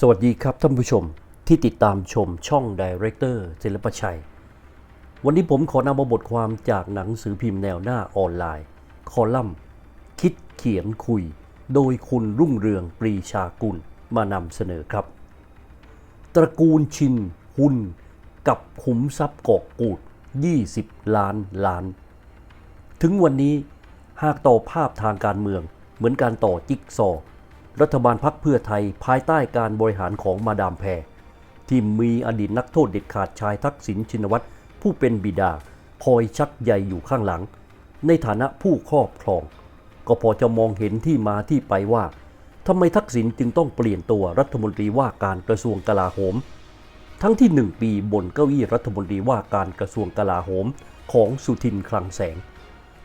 สวัสดีครับท่านผู้ชมที่ติดตามชมช่องดีเรคเตอร์ศิลปชัย วันนี้ผมขอนำมาบทความจากหนังสือพิมพ์แนวหน้าออนไลน์ คอลัมน์ คิดเขียนคุย โดยคุณรุ่งเรืองปรีชากุลมานำเสนอครับ ตระกูลชิน หุนกับขุมทรัพย์กอกกูด 20 ล้านล้าน ถึงวันนี้หากต่อภาพทางการเมืองเหมือนการต่อจิ๊กซอว์ รัฐบาลพักเพื่อไทยภายใต้การบริหารของมาดามแพรที่มีอดีตนักโทษเด็ดขาดชายทักษิณชินวัตรผู้เป็นบิดา คอยชักใยอยู่ข้างหลัง ในฐานะผู้ครอบครอง ก็พอจะมองเห็นที่มาที่ไปว่าทำไมทักษิณจึงต้องเปลี่ยนตัวรัฐมนตรีว่าการกระทรวงกลาโหม ทั้งที่หนึ่งปีบนเก้าอี้รัฐมนตรีว่าการกระทรวงกลาโหมของสุทินคลังแสง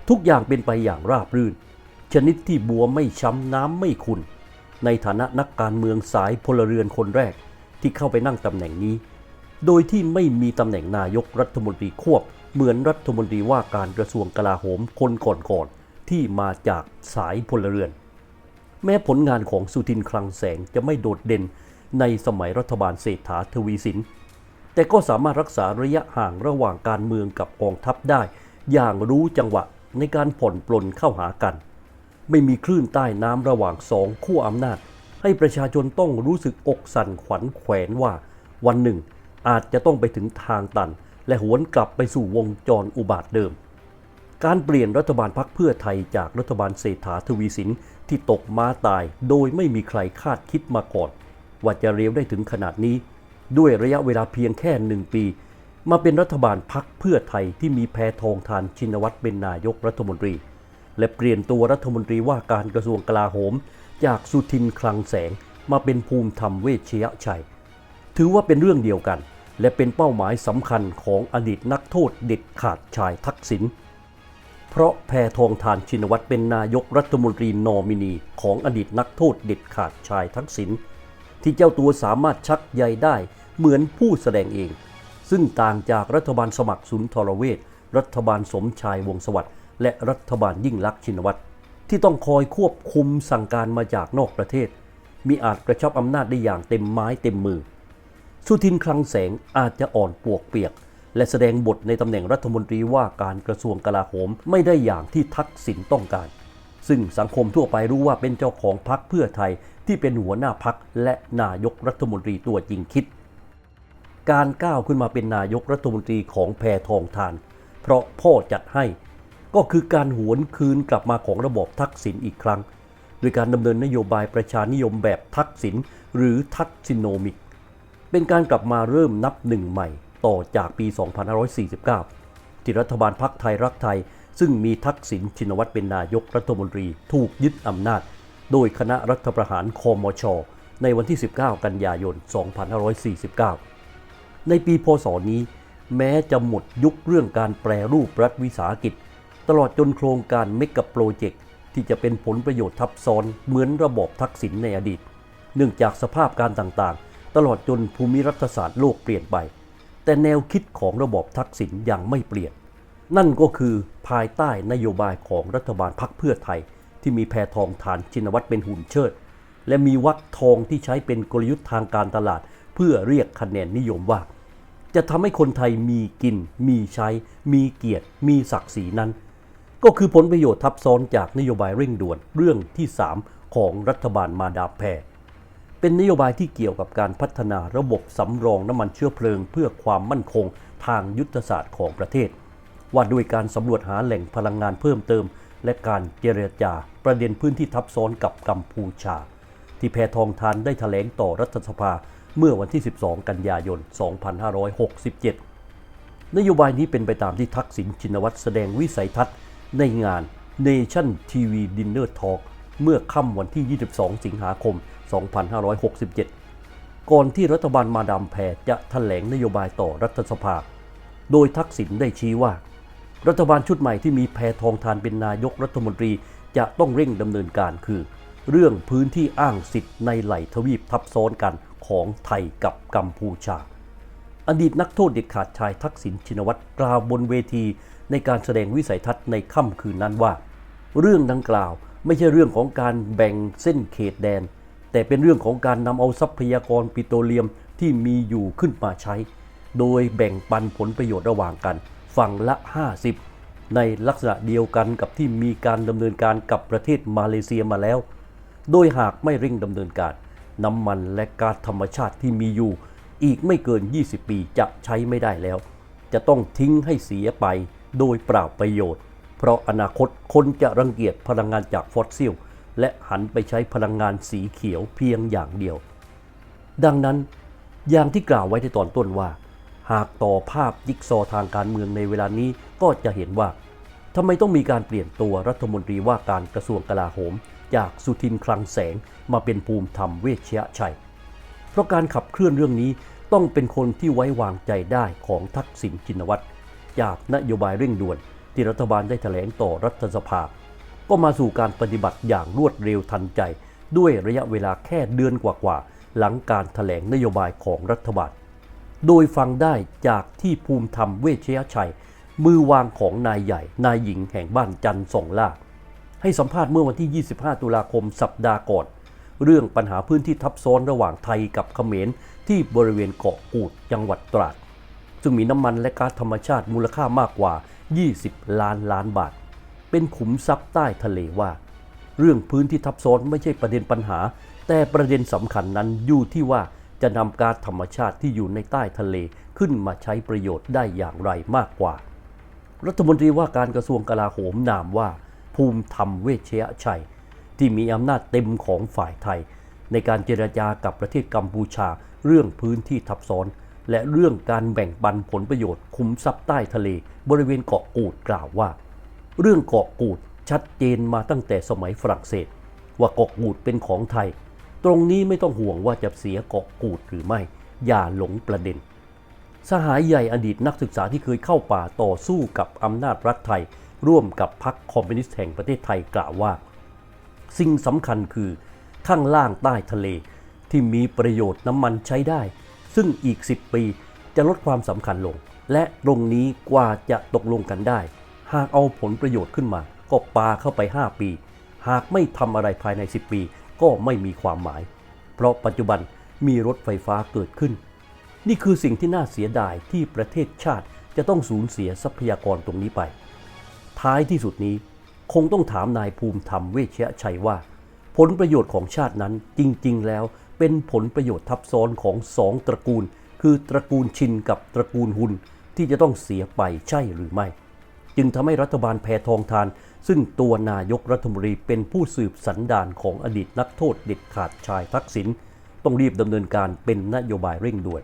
ทุกอย่างเป็นไปอย่างราบรื่น ชนิดที่บัวไม่ช้ำน้ำไม่ขุน ในฐานะนักการเมืองสายพลเรือนคนแรกที่เข้าไปนั่งตำแหน่งนี้ โดยที่ไม่มีตำแหน่งนายกรัฐมนตรีควบ เหมือนรัฐมนตรีว่าการกระทรวงกลาโหมคนก่อนๆที่มาจากสายพลเรือน แม้ผลงานของสุทินคลังแสงจะไม่โดดเด่นในสมัยรัฐบาลเศรษฐาทวีสิน แต่ก็สามารถรักษาระยะห่างระหว่างการเมืองกับกองทัพได้ อย่างรู้จังหวะในการผ่อนปลนเข้าหากัน ไม่มีคลื่นใต้น้ำระหว่างสองขั้วอำนาจ ให้ประชาชนต้องรู้สึกอกสั่นขวัญแขวนว่า วันหนึ่ง อาจจะต้องไปถึงทางตัน และหวนกลับไปสู่วงจรอุบาทเดิม การเปลี่ยนรัฐบาลพักเพื่อไทยจากรัฐบาลเศรษฐาทวีสินที่ตกม้าตายโดยไม่มีใครคาดคิดมาก่อน ว่าจะเร็วได้ถึงขนาดนี้ ด้วยระยะเวลาเพียงแค่หนึ่งปี มาเป็นรัฐบาลพักเพื่อไทยที่มีแพทองทานชินวัตรเป็นนายกรัฐมนตรี และเปลี่ยนตัวรัฐมนตรีว่าการกระทรวงกลาโหม จากสุทินคลังแสงมาเป็นภูมิธรรมเวชยชัย ถือว่าเป็นเรื่องเดียวกัน และเป็นเป้าหมายสำคัญของอดีตนักโทษเด็ดขาดชายทักษิณเพราะแพทองทานชินวัตรเป็นนายกรัฐมนตรีนอมินีของอดีตนักโทษเด็ดขาดชายทักษิณที่เจ้าตัวสามารถชักใยได้เหมือนผู้แสดงเอง ซึ่งต่างจากรัฐบาลสมัครสุนทรเวชรัฐบาลสมชายวงสวัสดิ์ และรัฐบาลยิ่งลักษณ์ชินวัตรที่ต้องคอยควบคุมสั่งการมาจากนอกประเทศ มีอาจกระชับอำนาจได้อย่างเต็มไม้เต็มมือ สุทินคลังแสงอาจจะอ่อนปวกเปียก และแสดงบทในตำแหน่งรัฐมนตรีว่าการกระทรวงกลาโหมไม่ได้อย่างที่ทักษิณต้องการ ซึ่งสังคมทั่วไปรู้ว่าเป็นเจ้าของพรรคเพื่อไทยที่เป็นหัวหน้าพรรคและนายกรัฐมนตรีตัวจริงคิด การก้าวขึ้นมาเป็นนายกรัฐมนตรีของแพทองทาน เพราะพ่อจัดให้ ก็คือการหวนคืนกลับมาของระบบทักษิณอีกครั้ง โดยการดำเนินนโยบายประชานิยมแบบทักษิณหรือทักษิโนมิก เป็นการกลับมาเริ่มนับหนึ่งใหม่ต่อจากปี 2549 ที่รัฐบาลพักไทยรักไทย ซึ่งมีทักษิณชินวัตรเป็นนายกรัฐมนตรีถูกยึดอำนาจ โดยคณะรัฐประหารคอมช ในวันที่ 19 กันยายน 2549 ในปีพศนี้ แม้จะหมดยุคเรื่องการแปรรูปรัฐวิสาหกิจ ตลอดจนโครงการเมกะโปรเจกต์ที่จะเป็นผลประโยชน์ทับซ้อนเหมือนระบบทักษิณในอดีต เนื่องจากสภาพการต่างๆ ตลอดจนภูมิรัฐศาสตร์โลกเปลี่ยนไป แต่แนวคิดของระบบทักษิณยังไม่เปลี่ยน นั่นก็คือภายใต้นโยบายของรัฐบาลพักเพื่อไทย ที่มีแพทองทานชินวัตรเป็นหุ่นเชิด และมีวักทองที่ใช้เป็นกลยุทธ์ทางการตลาด เพื่อเรียกคะแนนนิยมว่าจะทำให้คนไทยมีกิน มีใช้ มีเกียรติ มีศักดิ์ศรีนั้น ก็คือผลประโยชน์ทับซ้อนจากนโยบายเร่งด่วนเรื่องที่ 3 ของรัฐบาลมาดามแพรเป็นนโยบายที่เกี่ยวกับการพัฒนาระบบสำรองน้ำมันเชื้อเพลิง เพื่อความมั่นคงทางยุทธศาสตร์ของประเทศ ว่าด้วยการสำรวจหาแหล่งพลังงานเพิ่มเติม และการเจรจาประเด็นพื้นที่ทับซ้อนกับกัมพูชา ที่แพทองทานได้แถลงต่อรัฐสภาเมื่อวันที่ 12 กันยายน 2567 นโยบายนี้เป็นไปตามที่ทักษิณชินวัตรแสดงวิสัยทัศน์ ในงาน Nation TV Dinner Talk เมื่อค่ำวันที่ 22 สิงหาคม 2567 ก่อนที่รัฐบาลมาดามแพรจะแถลงนโยบายต่อรัฐสภา โดยทักษิณได้ชี้ว่า รัฐบาลชุดใหม่ที่มีแพทองทานเป็นนายกรัฐมนตรีจะต้องเร่งดำเนินการคือ เรื่องพื้นที่อ้างสิทธิ์ในไหลทวีปทับซ้อนกันของไทยกับกัมพูชา อดีตนักโทษเด็ดขาดชายทักษิณชินวัตรกล่าวบนเวที ในการแสดงวิสัยทัศน์ในค่ำคืนนั้นว่า เรื่องดังกล่าวไม่ใช่เรื่องของการแบ่งเส้นเขตแดน แต่เป็นเรื่องของการนำเอาทรัพยากรปิโตรเลียมที่มีอยู่ขึ้นมาใช้ โดยแบ่งปันผลประโยชน์ระหว่างกัน ฝั่งละ 50 ในลักษณะเดียวกันกับที่มีการดำเนินการกับประเทศมาเลเซียมาแล้ว โดยหากไม่เร่งดำเนินการ น้ำมันและก๊าซธรรมชาติที่มีอยู่ อีกไม่เกิน 20 ปีจะใช้ไม่ได้แล้ว จะต้องทิ้งให้เสียไป โดยเปล่าประโยชน์ เพราะอนาคตคนจะรังเกียจพลังงานจากฟอสซิล และหันไปใช้พลังงานสีเขียวเพียงอย่างเดียว ดังนั้นอย่างที่กล่าวไว้ในตอนต้นว่า หากต่อภาพยิกซอทางการเมืองในเวลานี้ก็จะเห็นว่าทำไมต้องมีการเปลี่ยนตัวรัฐมนตรีว่าการกระทรวงกลาโหม จากสุทินคลังแสงมาเป็นภูมิธรรมเวชยชัย เพราะการขับเคลื่อนเรื่องนี้ต้องเป็นคนที่ไว้วางใจได้ของทักษิณชินวัตร จากนโยบายเร่งด่วน ที่รัฐบาลได้แถลงต่อรัฐสภา ก็มาสู่การปฏิบัติอย่างรวดเร็วทันใจ ด้วยระยะเวลาแค่เดือนกว่าๆหลังการแถลงนโยบายของรัฐบาล โดยฟังได้จากที่ภูมิธรรมเวชยชัย มือวางของนายใหญ่ นายหญิงแห่งบ้านจันทร์สองล่าให้สัมภาษณ์เมื่อวันที่ 25 ตุลาคมสัปดาห์ก่อน เรื่องปัญหาพื้นที่ทับซ้อนระหว่างไทยกับเขมรที่บริเวณเกาะกูดจังหวัดตราด ซึ่งมีน้ำมันและก๊าซธรรมชาติมูลค่ามากกว่า 20 ล้านล้านบาท เป็นขุมทรัพย์ใต้ทะเลว่า เรื่องพื้นที่ทับซ้อนไม่ใช่ประเด็นปัญหา แต่ประเด็นสำคัญนั้นอยู่ที่ว่าจะนำก๊าซธรรมชาติที่อยู่ในใต้ทะเลขึ้นมาใช้ประโยชน์ได้อย่างไรมากกว่า รัฐมนตรีว่าการกระทรวงกลาโหมนามว่า ภูมิธรรมเวชยชัย ที่มีอำนาจเต็มของฝ่ายไทย ในการเจรจากับประเทศกัมพูชาเรื่องพื้นที่ทับซ้อน และเรื่องการแบ่งปันผลประโยชน์คุ้มทรัพย์ใต้ทะเล บริเวณเกาะกูดกล่าวว่า เรื่องเกาะกูดชัดเจนมาตั้งแต่สมัยฝรั่งเศส ว่าเกาะกูดเป็นของไทย ตรงนี้ไม่ต้องห่วงว่าจะเสียเกาะกูดหรือไม่ อย่าหลงประเด็น สหายใหญ่อดีตนักศึกษาที่เคยเข้าป่าต่อสู้กับอำนาจรัฐไทย ร่วมกับพรรคคอมมิวนิสต์แห่งประเทศไทยกล่าวว่า สิ่งสำคัญคือข้างล่างใต้ทะเลที่มีประโยชน์น้ำมันใช้ได้ ซึ่งอีก 10 ปีจะลดความสำคัญลง และตรงนี้กว่าจะตกลงกันได้ หากเอาผลประโยชน์ขึ้นมา ก็ปาเข้าไป 5 ปี หากไม่ทำอะไรภายใน 10 ปี ก็ไม่มีความหมาย เพราะปัจจุบันมีรถไฟฟ้าเกิดขึ้น นี่คือสิ่งที่น่าเสียดายที่ประเทศชาติจะต้องสูญเสียทรัพยากรตรงนี้ไป ท้ายที่สุดนี้คงต้องถามนายภูมิธรรมเวชยชัยว่า ผลประโยชน์ของชาตินั้นจริง ๆ แล้ว เป็นผลประโยชน์ทับซ้อนของสองตระกูล คือตระกูลชินกับตระกูลหุนที่จะต้องเสียไปใช่หรือไม่ จึงทำให้รัฐบาลแพทองทาน ซึ่งตัวนายกรัฐมนตรีเป็นผู้สืบสันดานของอดีตนักโทษเด็ดขาดชายทักษิณต้องรีบดำเนินการเป็นนโยบายเร่งด่วน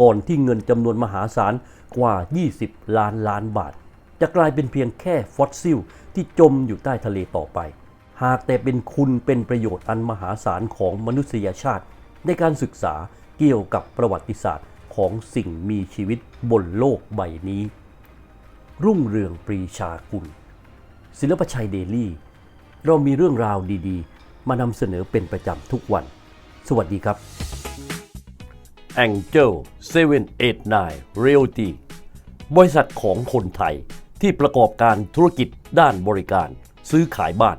ก่อนที่เงินจำนวนมหาศาลกว่า 20 ล้านล้านบาท จะกลายเป็นเพียงแค่ฟอสซิลที่จมอยู่ใต้ทะเลต่อไป หากแต่เป็นคุณเป็นประโยชน์อันมหาศาลของมนุษยชาติ ในการศึกษาเกี่ยวกับประวัติศาสตร์ของสิ่งมีชีวิตบนโลกใบนี้ รุ่งเรืองปรีชากุลศิลปชัยเดลี่ เรามีเรื่องราวดีๆ มานำเสนอเป็นประจำทุกวัน สวัสดีครับ Angel 789 Realty บริษัทของคนไทยที่ประกอบการธุรกิจด้านบริการซื้อขายบ้าน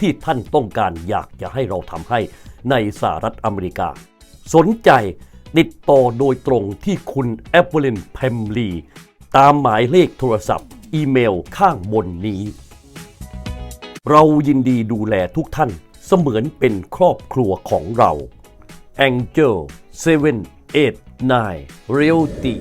ที่ท่านต้องการอยากจะให้เราทำให้ในสหรัฐอเมริกา สนใจติดต่อโดยตรงที่คุณแอปเปิลนแพมลีตามหมายเลขโทรศัพท์ อีเมลข้างบนนี้ เรายินดีดูแลทุกท่านเสมือนเป็นครอบครัวของเรา Angel 789 Realty